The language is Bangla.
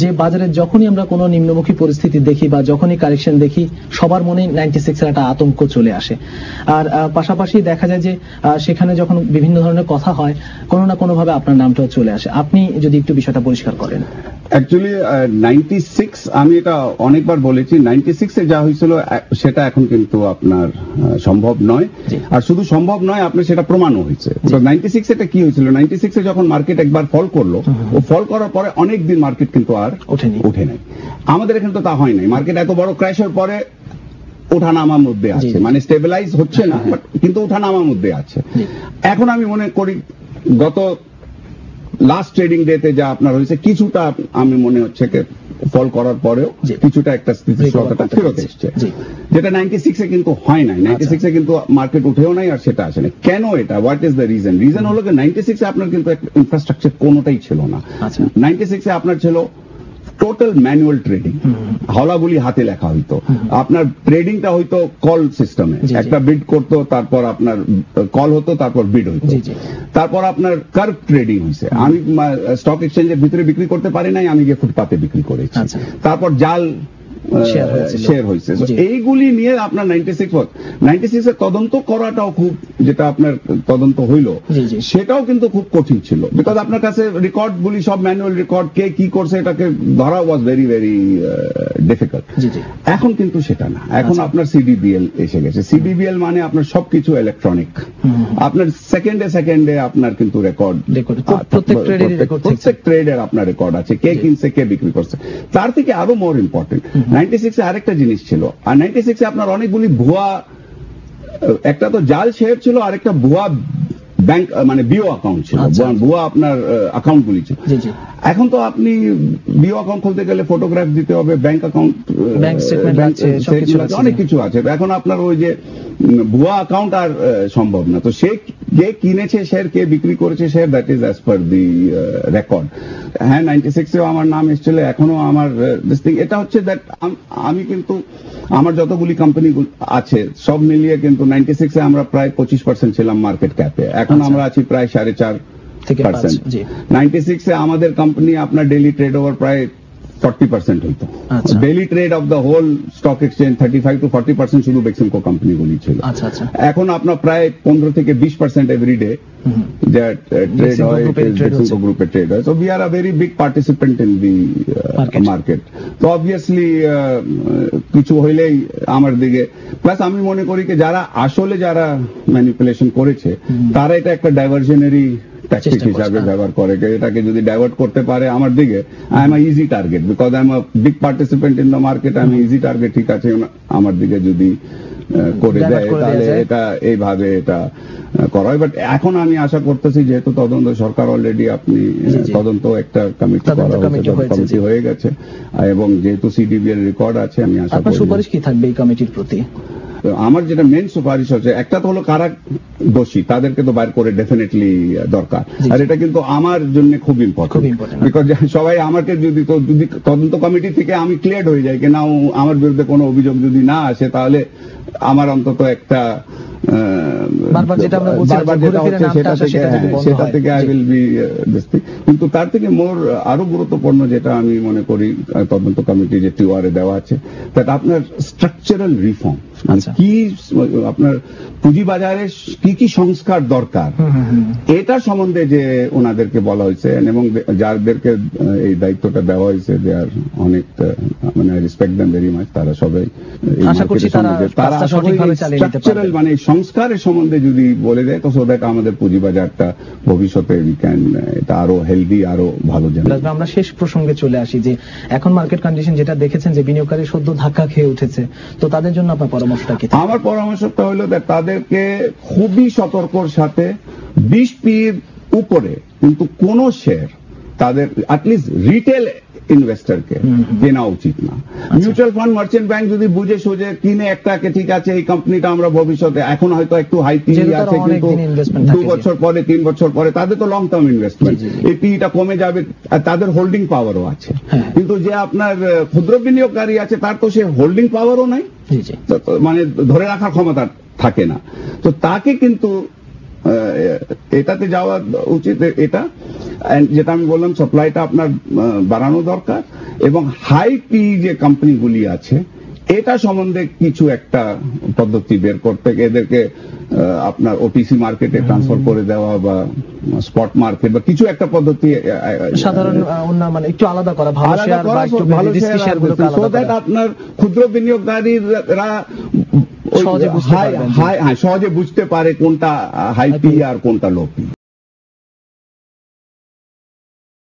যে, বাজারে যখনই আমরা কোনো নিম্নমুখী পরিস্থিতি দেখি বা যখনই কারেকশন দেখি সবার মনে নাইনটি সিক্স এর একটা আতঙ্ক চলে আসে। আর পাশাপাশি দেখা যায় যে সেখানে যখন বিভিন্ন ধরনের কথা হয় কোনো না কোনো ভাবে আপনার নামটাও চলে আসে। আপনি যদি একটু বিষয়টা পরিষ্কার করেন। অ্যাকচুয়ালি নাইনটি সিক্স আমি এটা অনেকবার বলেছি নাইনটি সিক্সে যা হয়েছিল সেটা এখন কিন্তু আপনার সম্ভব নয়। আর শুধু সম্ভব নয় আপনার সেটা প্রমাণও হয়েছে। নাইনটি সিক্স এটা কি হয়েছিল? নাইনটি সিক্সে যখন মার্কেট একবার ফল করল ও ফল করার পরে অনেক দিন মার্কেট কিন্তু আর ওঠেনি। ওঠে নাই। আমাদের এখানে তো তা হয় নাই। মার্কেট এত বড় ক্র্যাশের পরে ওঠানামার মধ্যে আছে। মানে স্টেবিলাইজ হচ্ছে না but কিন্তু ওঠানামার মধ্যে আছে। এখন আমি মনে করি গত লাস্ট ট্রেডিং ডেতে যা আপনার হয়েছে কিছুটা আমি মনে হচ্ছে ফল করার পরেও কিছুটা একটা স্থিতিশীলতা ফেরত। এসছে যেটা নাইনটি সিক্সে কিন্তু হয় নাই নাইনটি আচ্ছা। সিক্সে কিন্তু মার্কেট উঠেও নাই আর সেটা আসে না কেন এটা what is the reason reason হলো যে নাইনটি সিক্সে আপনার কিন্তু ইনফ্রাস্ট্রাকচার কোনোটাই ছিল না আচ্ছা। নাইনটি সিক্সে আপনার ছিল টোটাল ম্যানুয়াল ট্রেডিং হলাগুলি হাতে লেখা হইতো আপনার ট্রেডিংটা হইতো কল সিস্টেমে। একটা বিড করতো তারপর আপনার কল হতো তারপর বিড হইতো। তারপর আপনার কার্ভ ট্রেডিং হয়েছে আমি স্টক এক্সচেঞ্জের ভিতরে বিক্রি করতে পারি নাই আমি গিয়ে ফুটপাতে বিক্রি করেছি আচ্ছা। তারপর জাল। শেয়ার হয়েছে। এইগুলি নিয়ে আপনার নাইনটি সিক্স নাইনটি সিক্স এর তদন্ত করাটাও খুব যেটা আপনার তদন্ত হইল। সেটাও কিন্তু খুব কঠিন ছিল। বিকজ আপনার কাছে রেকর্ড গুলি সব ম্যানুয়াল রেকর্ড কে কি করছে এটাকে ধরা ওয়াজ ভেরি ভেরি ডিফিকাল্ট। এখন কিন্তু সেটা না। এখন আচ্ছা। আপনার সিডিবিএল এসে গেছে। সিডিবিএল মানে আপনার সবকিছু ইলেকট্রনিক আপনার সেকেন্ডে সেকেন্ডে আপনার কিন্তু রেকর্ড প্রত্যেক ট্রেডের আপনার রেকর্ড আছে। কে কিনছে কে বিক্রি করছে। তার থেকে আরও মোর ইম্পর্টেন্ট নাইনটি সিক্সে আরেকটা জিনিস ছিল আর নাইনটি সিক্সে আপনার অনেকগুলি ভুয়া একটা তো জাল শেয়ার ছিল আরেকটা ভুয়া ব্যাংক মানে বিও অ্যাকাউন্ট ছিল আচ্ছা। ভুয়া- আপনার অ্যাকাউন্ট গুলি ছিল। এখন তো আপনি বিও অ্যাকাউন্ট খুলতে গেলে ফটোগ্রাফ দিতে হবে ব্যাংক অ্যাকাউন্ট। অনেক কিছু আছে এখন আপনার ওই যে ভুয়া অ্যাকাউন্ট আর সম্ভব না তো সে যে কিনেছে শেয়ার কে বিক্রি করেছে share that is as per the record হ্যাঁ নাইনটি সিক্সেও আমার নাম এসেছিল এখনও আমার এটা হচ্ছে দ্যাট আমি কিন্তু আমার যতগুলি কোম্পানি আছে সব মিলিয়ে কিন্তু নাইনটি সিক্সে আমরা প্রায় পঁচিশ পার্সেন্ট ছিলাম মার্কেট ক্যাপে এখন আচ্ছা। আমরা আছি প্রায় সাড়ে চার পার্সেন্ট নাইনটি সিক্সে আমাদের কোম্পানি আপনার ডেইলি ট্রেড ওভার প্রায় ফর্টি পার্সেন্ট হইতো। Daily trade of the whole stock exchange thirty five to forty percent শুধু বেক্সিমকো কোম্পানিগুলি ছিল। আচ্ছা আচ্ছা। এখন আপনার প্রায় পনেরো থেকে বিশ পার্সেন্ট এভরি ডে হয় group এর trade বেক্সিমকো হচ্ছে। গ্রুপে ট্রেড হয় so we are a very big participant in the Market. Market তো অবভিয়াসলি কিছু হইলেই আমার দিকে প্লাস আমি মনে করি যে যারা আসলে যারা ম্যানিপুলেশন করেছে তারা এটা একটা ডাইভার্সনারি ট্যাকটিক হিসাবে হ্যাঁ। ব্যবহার করে এটাকে যদি ডাইভার্ট করতে পারে আমার দিকে I am easy target because I am big participant in the market আমি ইজি টার্গেট ঠিক আছে আমার দিকে যদি করে দেয় তাহলে এটা এইভাবে এটা করা হয় বাট এখন আমি আশা করতেছি যেহেতু তদন্ত সরকার অলরেডি আপনি। তদন্ত একটা কমিটি করা কমিটি হয়েছে হয়েছে, কমিটি হয়ে গেছে। এবং যেহেতু সিডিবিএল রেকর্ড আছে আমি আশা করি সুপারিশ কি থাকবে এই কমিটির প্রতি? আমার যেটা মেন সুপারিশ হচ্ছে একটা তো হলো কারা দোষী তাদেরকে তো বাইর করে ডেফিনেটলি দরকার। আর এটা কিন্তু আমার জন্য খুব ইম্পর্টেন্ট বিকজ সবাই আমাকে যদি যদি তদন্ত কমিটি থেকে আমি ক্লিয়ার হয়ে যাই কিনা আমার বিরুদ্ধে কোনো অভিযোগ যদি না আসে তাহলে আমার অন্তত একটা সেটা থেকে আই উইল বি কিন্তু তার থেকে মোর আরও গুরুত্বপূর্ণ যেটা আমি মনে করি তদন্ত কমিটি যে টিওয়ারে দেওয়া আছে দ্যাট আপনার স্ট্রাকচারাল রিফর্ম আচ্ছা। কি আপনার পুঁজিবাজারে কি কি সংস্কার দরকার এটা সম্বন্ধে যে ওনাদেরকে বলা হয়েছে এবং যাদেরকে এই দায়িত্বটা দেওয়া হয়েছে যে আর অনেক মানে রেসপেক্ট দেন ভেরি মাচ তারা সবাই আশা করছি তারা নিতে পারবে। মানে সংস্কারের সম্বন্ধে যদি বলে দেয় তো সো দ্যাট আমাদের পুঁজিবাজারটা ভবিষ্যতে উই ক্যান এটা আরও হেলদি আরও ভালো প্লাস আমরা শেষ প্রসঙ্গে চলে আসি যে এখন মার্কেট কন্ডিশন যেটা দেখেছেন যে বিনিয়োগকারী সদ্য ধাক্কা খেয়ে উঠেছে। তো তাদের জন্য আপনার পরামর্শটা কি? আমার পরামর্শটা হলো যে তাদেরকে খুবই সতর্কর সাথে বিশ পির উপরে কিন্তু কোন শেয়ার তাদের অ্যাটলিস্ট রিটেল ইনভেস্টরকে কেনা উচিত না। মিউচুয়াল ফান্ড মার্চেন্ট ব্যাংক যদি বুঝে সুঝে কিনে একটাকে ঠিক আছে এই কোম্পানিটা আমরা ভবিষ্যতে এখন হয়তো একটু হাই পি যেহেতু তারা আছে কিন্তু দু বছর পরে তিন বছর পরে তাদের তো লং টার্ম ইনভেস্টমেন্ট। এই পিটা কমে যাবে আর তাদের হোল্ডিং পাওয়ারও আছে। হ্যাঁ। কিন্তু যে আপনার ক্ষুদ্র বিনিয়োগকারী আছে তার তো সে হোল্ডিং পাওয়ারও নাই। মানে ধরে রাখার ক্ষমতা থাকে না। তো তাকে কিন্তু এটাতে যাওয়া উচিত এটা যেটা আমি বললাম সাপ্লাইটা আপনার বাড়ানো দরকার এবং হাই পি যে কোম্পানিগুলি আছে এটা সম্বন্ধে কিছু একটা পদ্ধতি বের করতে এদেরকে আপনার ওটিসি মার্কেটে ট্রান্সফার করে দেওয়া বা স্পট মার্কেট বা কিছু একটা পদ্ধতি সাধারণ অন্য মানে একটু আলাদা করা ভালো শেয়ার বা একটু শেয়ার। আপনার ক্ষুদ্র বিনিয়োগকারীরা সহজে বুঝতে পারবেন। হ্যাঁ, সহজে বুঝতে পারে কোনটা হাই পি আর কোনটা লো পি